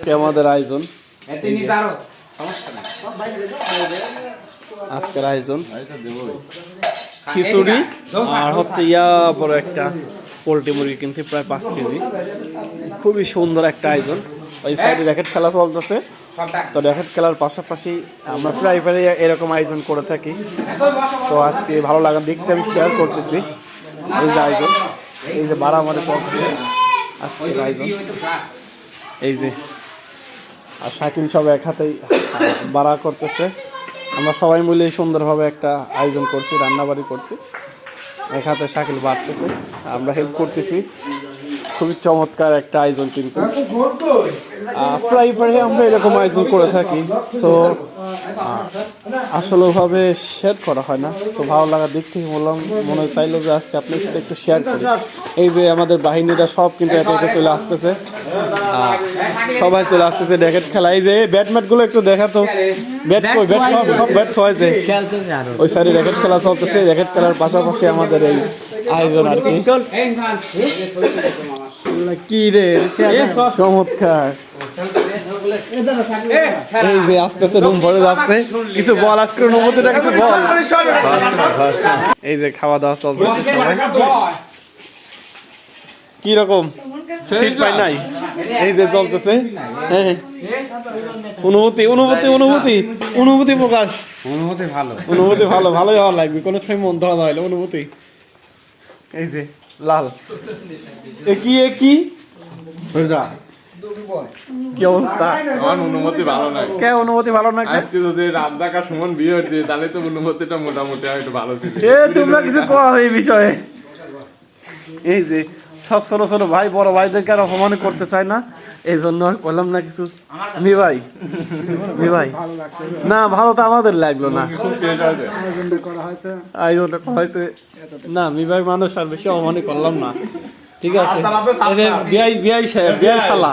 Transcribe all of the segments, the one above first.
আজকে আমাদের আয়োজন আজকের আয়োজন খিচুড়ি আর হচ্ছে ইয়া বড় একটা পোলট্রি মুরগি কিনছি প্রায় পাঁচ কেজি খুবই সুন্দর একটা আয়োজন ওই সাইডে র্যাকেট খেলা চলতেছে তো র্যাকেট খেলার পাশাপাশি আমরা প্রায় প্রায় এরকম আয়োজন করে থাকি তো আজকে ভালো লাগার দিকটা আমি শেয়ার করতেছি এই যে আয়োজন এই যে বারামারে চলতেছে আজকের আয়োজন এই যে আর শাকিল সব এক হাতেই বাড়া করতেছে। আমরা সবাই মিলে সুন্দরভাবে একটা আয়োজন করছি, রান্নাবাড়ি করছি। এক হাতে শাকিল বাড়তেছে, আমরা হেল্প করতেছি। খুবই চমৎকার একটা আয়োজন কিন্তু। প্রায় প্রায় আমরা এরকম আয়োজন করে থাকি। সো আসলে ওভাবে শেয়ার করা হয় না। তো ভালো লাগার দিক থেকে বললাম মনে চাইলো যে আজকে আপনার সাথে একটু শেয়ার করি। এই যে আমাদের বাহিনীরা সব কিন্তু একে একে চলে আসতেছে। সবাই চলে আসতেছে র্যাকেট খেলা। এই যে ব্যাট ম্যাটগুলো একটু দেখাতো ব্যাট কই ব্যাট সব সব ব্যাট ওই র্যাকেট খেলা চলতেছে র্যাকেট খেলার পাশাপাশি আমাদের এই আয়োজন আর কি। কি রে? চমৎকার। এই যে রুম ভরে যাচ্ছে। কিছু বল আজকে অনুভূতিটা কিছু বল। এই যে খাওয়া দাওয়া সবাই। কি রকম? শীত পাই নাই? এই যে চলতেছে। হ্যাঁ। অনুভূতি অনুভূতি অনুভূতি অনুভূতি প্রকাশ। অনুমতি ভালো। অনুভূতি ভালো ভালোই হওয়া লাগবে। কোনো সময় মন ধরা হইলে অনুভূতি। এই যে লাল। এ কি এ কি? কি অবস্থা? আমার অনুমতি ভালো নাই। কে অনুভূতি ভালো না কে আজকে যদি রাত সুমন বিয়ে তাহলে তো অনুমতিটা মোটামুটি একটু ভালো ছিল। এ তোমরা কিছু এই বিষয়ে। এই যে সব ছোট ছোট ভাই, বড় ভাইদেরকে আর অপমান করতে চায় না। এই জন্য আর করলাম না কিছু। মি ভাই মি ভাই। না, ভালো তো আমাদের লাগল না। করা না, মি ভাই মানুষ, আর বেশি অপমানই করলাম না। ঠিক আছে। এই যে বিয়াই বিয়াই সাহেব বিয়াই শালা।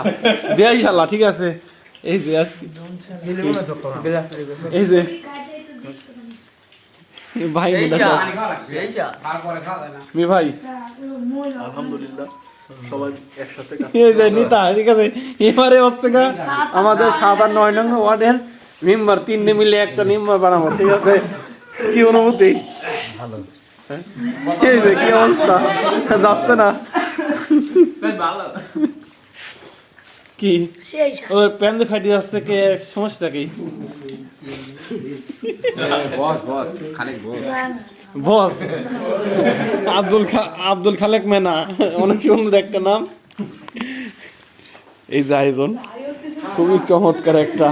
বিয়াই শালা, ঠিক আছে। এই যে আজকে এই যে ভাই মি ভাই। এই যে নিতা ঠিক আছে? এবারে হচ্ছে গা আমাদের সাত আর নয় নং ওয়ার্ডের মেম্বার তিনটে মিলে একটা মেম্বার বানাবো ঠিক আছে? কি অনুভূতি? হ্যাঁ? এই যে কি অবস্থা? যাচ্ছে না? কি? সেই ওদের প্যান্ডে ফাটি যাচ্ছে কে? সমস্যা কি? বস আব্দুল খা আব্দুল খালেক মেনা। অনেক সুন্দর একটা নাম। এই যে আয়োজন খুবই চমৎকার একটা।